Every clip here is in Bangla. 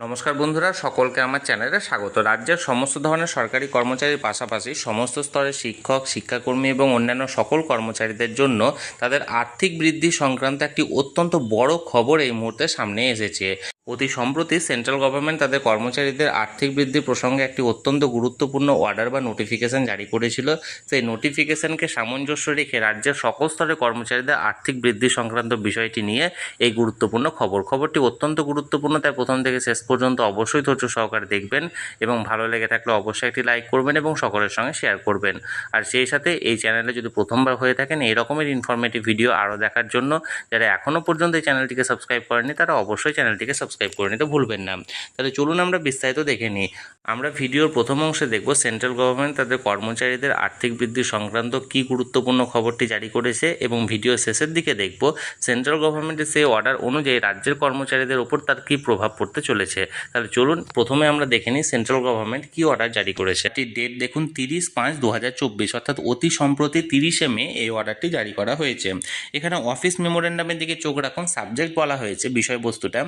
নমস্কার বন্ধুরা, সকলকে আমার চ্যানেলে স্বাগত। রাজ্যের সমস্ত ধরনের সরকারি কর্মচারীর পাশাপাশি সমস্ত স্তরের শিক্ষক, শিক্ষাকর্মী এবং অন্যান্য সকল কর্মচারীদের জন্য তাদের আর্থিক বৃদ্ধি সংক্রান্ত একটি অত্যন্ত বড় খবর এই মুহূর্তে সামনে এসেছে। অতি সম্প্রতি সেন্ট্রাল গভর্নমেন্ট তাদের কর্মচারীদের আর্থিক বৃদ্ধি প্রসঙ্গে একটি অত্যন্ত গুরুত্বপূর্ণ অর্ডার বা নোটিফিকেশন জারি করেছিল। সেই নোটিফিকেশনকে সামঞ্জস্য রেখে রাজ্যের সকল স্তরের কর্মচারীদের আর্থিক বৃদ্ধি সংক্রান্ত বিষয়টি নিয়ে এই গুরুত্বপূর্ণ খবর। খবরটি অত্যন্ত গুরুত্বপূর্ণ, তাই প্রথম থেকে শেষ পর্যন্ত অবশ্যই ধৈর্য সহকারে দেখবেন এবং ভালো লেগে থাকলে অবশ্যই একটি লাইক করবেন এবং সকলের সঙ্গে শেয়ার করবেন। আর সেই সাথে এই চ্যানেলে যদি প্রথমবার হয়ে থাকেন এই রকমের ইনফরমেটিভ ভিডিও আরও দেখার জন্য, যারা এখনও পর্যন্ত এই চ্যানেলটিকে সাবস্ক্রাইব করেনি তারা অবশ্যই চ্যানেলটিকে সাবস্ক্রাইব করে নিতে ভুলবেন না। তাহলে চলুন আমরা বিস্তারিত দেখে নিই। আমরা ভিডিওর প্রথম অংশে দেখব সেন্ট্রাল গভর্নমেন্ট তাদের কর্মচারীদের আর্থিক বৃদ্ধি সংক্রান্ত কী গুরুত্বপূর্ণ খবরটি জারি করেছে এবং ভিডিও শেষের দিকে দেখব সেন্ট্রাল গভর্নমেন্টের সেই অর্ডার অনুযায়ী রাজ্যের কর্মচারীদের ওপর তার কী প্রভাব পড়তে চলেছে। তাহলে চলুন প্রথমে আমরা দেখে নিই সেন্ট্রাল গভর্নমেন্ট কী অর্ডার জারি করেছে। একটি ডেট দেখুন তিরিশ পাঁচ দু অর্থাৎ অতি সম্প্রতি তিরিশে মে এই অর্ডারটি জারি করা হয়েছে। এখানে অফিস মেমোরেন্ডামের দিকে চোখ রাখুন সাবজেক্ট বলা হয়েছে বিষয়বস্তুটা।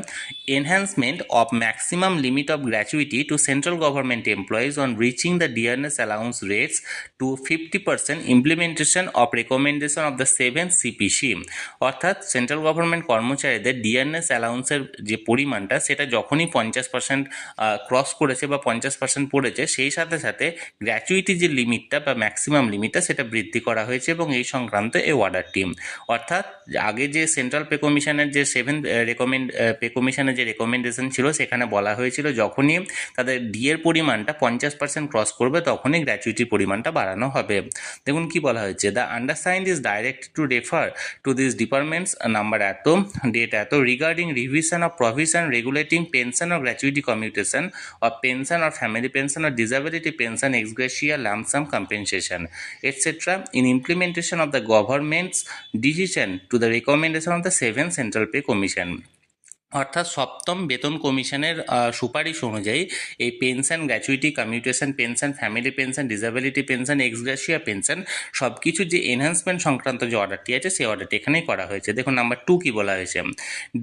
Enhancement of maximum limit of gratuity to central government employees on reaching the dearness allowance rates to 50% implementation of recommendation of the 7th CPC অর্থাৎ সেন্ট্রাল গভর্নমেন্ট কর্মচারীদের ডিয়ারনেস অ্যালাউন্সের যে পরিমাণটা, সেটা যখনই পঞ্চাশ পার্সেন্ট ক্রস করেছে বা পঞ্চাশ পার্সেন্ট পড়েছে, সেই সাথে সাথে গ্র্যাচুইটি যে লিমিটটা বা ম্যাক্সিমাম লিমিটটা সেটা বৃদ্ধি করা হয়েছে এবং এই সংক্রান্ত এই অর্ডারটি অর্থাৎ আগে যে সেন্ট্রাল পে কমিশনের যে সেভেন রেকমেন্ড পে কমিশনের যে রেকমেন্ডেশন ছিল, সেখানে বলা হয়েছিল যখনই তাদের ডিএর পরিমাণটা পঞ্চাশ পার্সেন্ট ক্রস করবে, তখনই গ্র্যাচুইটির পরিমাণটা বাড়ানো হবে। দেখুন কি বলা হয়েছে the undersigned is directed to refer to this department's number এত ডেট এত regarding revision of provision regulating pension or gratuity commutation of pension or family pension or disability pension ex gratia lump sum compensation etcetera in implementation of the government's decision to the recommendation of the seven central pay commission অর্থাৎ সপ্তম বেতন কমিশনের সুপারিশ অনুযায়ী এই pension, gratuity commutation pension, family pension, disability pension ex gratia pension সব কিছু যে এনহান্সমেন্ট সংক্রান্ত যে অর্ডারটি আছে, সেই অর্ডারটি এখানেই করা হয়েছে। দেখুন, নাম্বার টু কি বলা হয়েছে?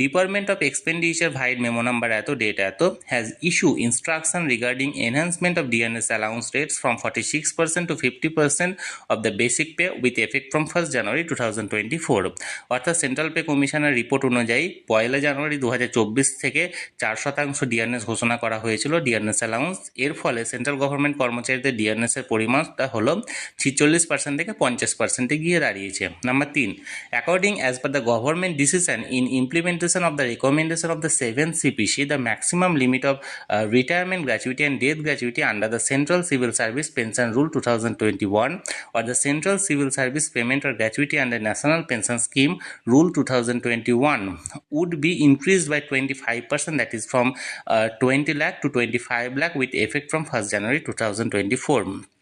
Department of expenditure vide memo number এত, ডেট এত has issue instruction regarding enhancement of dearness allowance rates from forty six percent to fifty percent of the basic pay with effect from first January two thousand twenty four অর্থাৎ সেন্ট্রাল পে কমিশনের রিপোর্ট অনুযায়ী পয়লা জানুয়ারি দু হাজার থেকে চার শতাংশ ডিআরএস ঘোষণা করা হয়েছিল ডিআরএস অ্যালাউন্স এর ফলে সেন্ট্রাল গভর্নমেন্ট কর্মচারীদের ডিআরএস এর পরিমাণটা হলো ছিচল্লিশ পার্সেন্ট থেকে পঞ্চাশ পার্সেন্টে গিয়ে দাঁড়িয়েছে। নাম্বার তিন according as per the government decision in implementation of the recommendation of the seven CPC the maximum limit of retirement gratuity and death gratuity under the central civil service pension rule two thousand twenty one or the Central Civil Service Payment or Gratuity under National Pension Scheme Rule 2021 would be increased by 25% that is from uh, 20 lakh to 25 lakh with effect from 1st January 2024.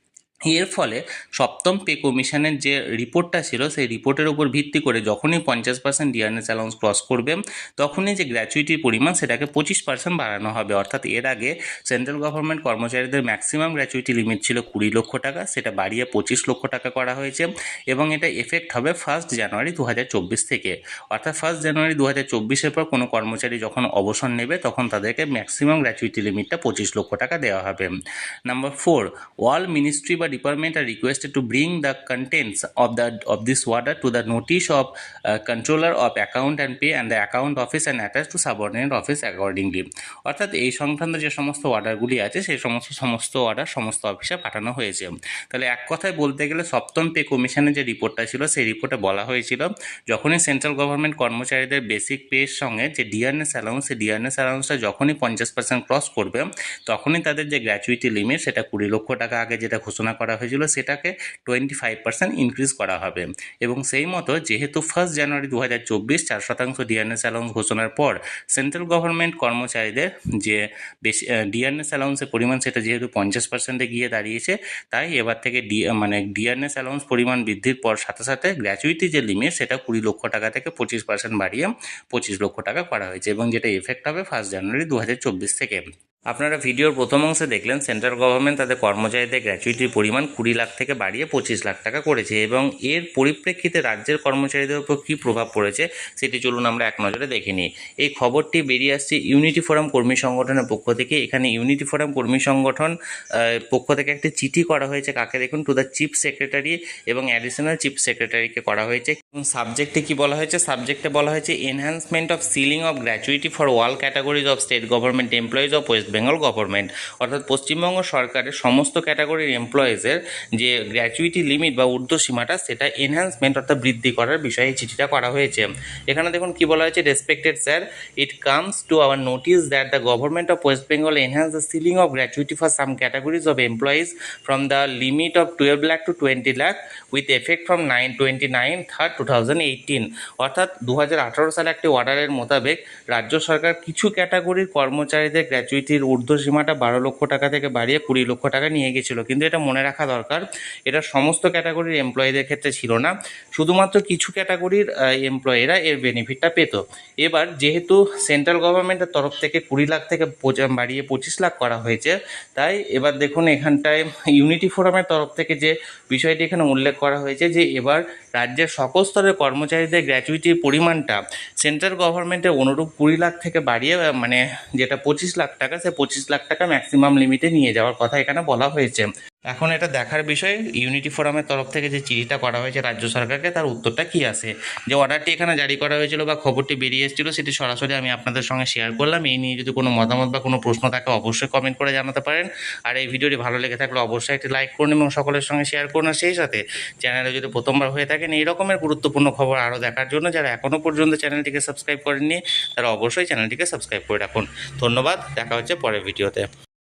এর ফলে সপ্তম পে কমিশনের যে রিপোর্টটা ছিল, সেই রিপোর্টের উপর ভিত্তি করে যখনই পঞ্চাশ পার্সেন্ট ডিআরএস অ্যালাউন্স ক্রস করবে, তখনই যে গ্র্যাচুইটির পরিমাণ, সেটাকে পঁচিশ পার্সেন্ট বাড়ানো হবে। অর্থাৎ এর আগে সেন্ট্রাল গভর্নমেন্ট কর্মচারীদের ম্যাক্সিমাম গ্র্যাচুইটি লিমিট ছিল কুড়ি লক্ষ টাকা, সেটা বাড়িয়ে পঁচিশ লক্ষ টাকা করা হয়েছে এবং এটা এফেক্ট হবে ফার্স্ট জানুয়ারি দু হাজার চব্বিশ থেকে। অর্থাৎ ফার্স্ট জানুয়ারি দু হাজার পর কোনো কর্মচারী যখন অবসর নেবে, তখন তাদেরকে ম্যাক্সিমাম গ্র্যাচুইটি লিমিটটা পঁচিশ লক্ষ টাকা দেওয়া হবে। নাম্বার ফোর অল মিনিস্ট্রি বা department are requested to bring the contents of the of this order to the notice of controller of account and pay and the account office and attach to subordinate office accordingly অর্থাৎ এই সংক্রান্ত যে সমস্ত অর্ডারগুলি আছে, সেই সমস্ত সমস্ত অর্ডার সমস্ত অফিসে পাঠানো হয়েছে। তাহলে এক কথায় বলতে গেলে সপ্তম পে কমিশনের যে রিপোর্টটা ছিল, সেই রিপোর্টে বলা হয়েছিল, যখনই সেন্ট্রাল গভর্নমেন্ট কর্মচারীদের বেসিক পের সঙ্গে যে ডিআরএস অ্যালাউন্স সেই ডিআরএস অ্যালাউন্সটা যখনই পঞ্চাশ পার্সেন্ট ক্রস করবে, তখনই তাদের যে গ্র্যাচুইটি লিমিট সেটা কুড়ি লক্ষ টাকা আগে যেটা ঘোষণা করা হয়েছিল, সেটাকে টোয়েন্টি ফাইভ পার্সেন্ট ইনক্রিজ করা হবে। এবং সেই মতো যেহেতু ফার্স্ট জানুয়ারি দু হাজার চব্বিশ চার শতাংশ ডিআরএস অ্যালাউন্স ঘোষণার পর সেন্ট্রাল গভর্নমেন্ট কর্মচারীদের যে বেশি ডিআরএস অ্যালাউন্সের পরিমাণ সেটা যেহেতু পঞ্চাশ পার্সেন্টে গিয়ে দাঁড়িয়েছে, তাই এবার থেকে ডি মানে ডিআরএস অ্যালাউন্স পরিমাণ বৃদ্ধির পর সাথে সাথে গ্র্যাচুইটি যে লিমিট সেটা কুড়ি লক্ষ টাকা থেকে পঁচিশ পার্সেন্ট বাড়িয়ে পঁচিশ লক্ষ টাকা করা হয়েছে এবং যেটা এফেক্ট হবে ফার্স্ট জানুয়ারি দু হাজার চব্বিশ থেকে। আপনারা ভিডিওর প্রথম অংশে দেখলেন, সেন্ট্রাল গভর্নমেন্ট তাদের কর্মচারীদের গ্র্যাচুইটির পরিমাণ কুড়ি লাখ থেকে বাড়িয়ে পঁচিশ লাখ টাকা করেছে এবং এর পরিপ্রেক্ষিতে রাজ্যের কর্মচারীদের উপর কী প্রভাব পড়েছে সেটি চলুন আমরা এক নজরে দেখে নিই। এই খবরটি বেরিয়ে আসছে ইউনিটি ফোরাম কর্মী সংগঠনের পক্ষ থেকে। এখানে ইউনিটি ফোরাম কর্মী সংগঠন পক্ষ থেকে একটি চিঠি করা হয়েছে। কাকে দেখুন? টু দ্য চিফ সেক্রেটারি এবং অ্যাডিশনাল চিফ সেক্রেটারিকে করা হয়েছে। এবং সাবজেক্টে কি বলা হয়েছে? সাবজেক্টে বলা হয়েছে enhancement of ceiling of gratuity for all categories of state government employees of West Bengal government অর্থাৎ পশ্চিমবঙ্গ সরকারের সমস্ত ক্যাটাগরির এমপ্লয়িজের যে গ্র্যাচুইটি লিমিট বা ঊর্ধ্বসীমাটা সেটা এনহ্যান্সমেন্ট অর্থাৎ বৃদ্ধি করার বিষয়ে চিঠিটা করা হয়েছে। এখানে দেখুন কি বলা হয়েছে respected sir it comes to our notice that the government of West Bengal enhance the ceiling of gratuity for some categories of employees from the limit of twelve lakh to twenty lakh with effect from nine twenty nine third two thousand eighteen অর্থাৎ দু হাজার আঠারো সালে একটি অর্ডারের মোতাবেক রাজ্য সরকার কিছু ক্যাটাগরির কর্মচারীদের গ্র্যাচুইটির ঊর্ধ্বসীমাটা বারো লক্ষ টাকা থেকে বাড়িয়ে কুড়ি লক্ষ টাকা নিয়ে গেছিল। কিন্তু এটা মনে রাখা দরকার, এটা সমস্ত ক্যাটাগরির এমপ্লয়ীদের ক্ষেত্রে ছিল না। শুধুমাত্র কিছু ক্যাটাগরির এমপ্লয়িরা এর বেনিফিটটা পেত। এবার যেহেতু সেন্ট্রাল গভর্নমেন্টের তরফ থেকে কুড়ি লাখ থেকে বাড়িয়ে পঁচিশ লাখ করা হয়েছে, তাই এবার দেখুন এখানটায় ইউনিটি ফোরামের তরফ থেকে যে বিষয়টি এখানে উল্লেখ করা হয়েছে যে এবার রাজ্যের সকল স্তরের কর্মচারীদের গ্র্যাচুইটির পরিমাণটা সেন্ট্রাল গভর্নমেন্টের অনুরূপ কুড়ি লাখ থেকে বাড়িয়ে মানে যেটা পঁচিশ লাখ টাকা, সে পঁচিশ লাখ টাকা ম্যাক্সিমাম লিমিটে নিয়ে যাওয়ার কথা এখানে বলা হয়েছে। এখন এটা দেখার বিষয় ইউনিটি ফোরামের তরফ থেকে যে চিঠিটা করা হয়েছে রাজ্য সরকারকে, তার উত্তরটা কী আসে যে অর্ডারটি এখানে জারি করা হয়েছিল বা খবরটি বেরিয়ে এসেছিল, সেটি সরাসরি আমি আপনাদের সঙ্গে শেয়ার করলাম। এই নিয়ে যদি কোনো মতামত বা কোনো প্রশ্ন থাকে, অবশ্যই কমেন্ট করে জানাতে পারেন। আর এই ভিডিওটি ভালো লেগে থাকলে অবশ্যই একটি লাইক করুন এবং সকলের সঙ্গে শেয়ার করুন। সেই সাথে চ্যানেলে যদি প্রথমবার হয়ে থাকেন, এই রকমের গুরুত্বপূর্ণ খবর আরও দেখার জন্য যারা এখনও পর্যন্ত চ্যানেলটিকে সাবস্ক্রাইব করেননি, তারা অবশ্যই চ্যানেলটিকে সাবস্ক্রাইব করে রাখুন। ধন্যবাদ, দেখা হচ্ছে পরের ভিডিওতে।